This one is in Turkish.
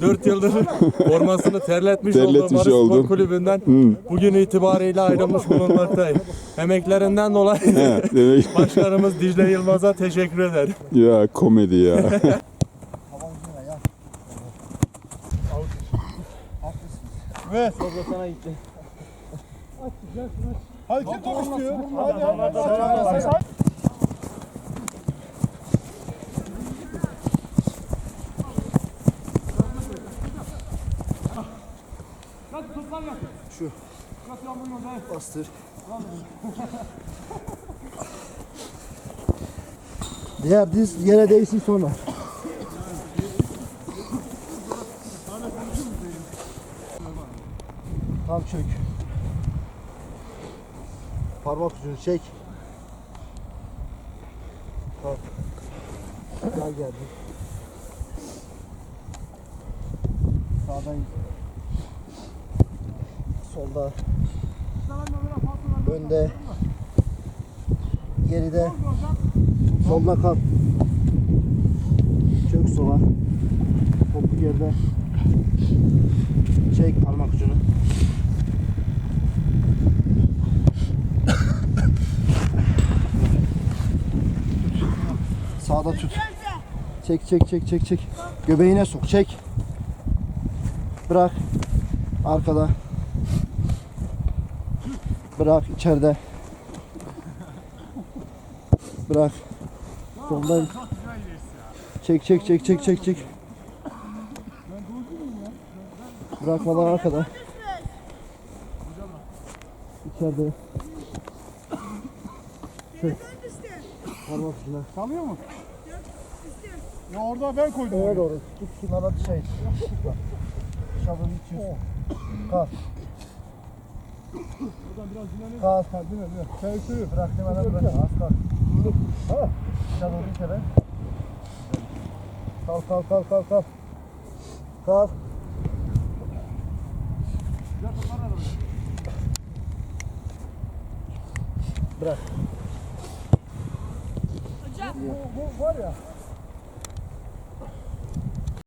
4 yıldır formasını terletmiş, Terletmiş olduğum Barış oldum. Spor Kulübü'nden bugün itibariyle ayrılmış bulunmaktayım. Emeklerinden dolayı He, demek başkanımız Dicle Yılmaz'a teşekkür ederim. ya komedi ya. Ve Hadi kim top istiyor? Hadi hadi hadi. hadi. Bastır. Diğer diz yere değsin sonra. Tam çök. Parmak ucunu çek. Kalk. Gel geldi. Sağdan solda. Önde. Geride. Solda kal. Çök sola. Topu geride. Çek parmak ucunu. Sağda tut. Çek çek çek çek çek. Göbeğine sok. Çek. Bırak. Arkada Bırak içeride. Bırak. Soldan. Çek çek çek çek çek çek. Bırakmadan arkada. İçeride. Çek. Parmak ucuna. Kalıyor mu? Ya orada ben koydum. Öne doğru. Tut şunlara şey. Şabını içiyorsun. Kalk. Kalk. Mi? Değil mi? Sen suyu. Bırak demeden bırak. Az kalk. Ha. Sen onu içeri. Kalk kalk kalk kalk kalk. Kalk. Bırak. Bu, bu var ya.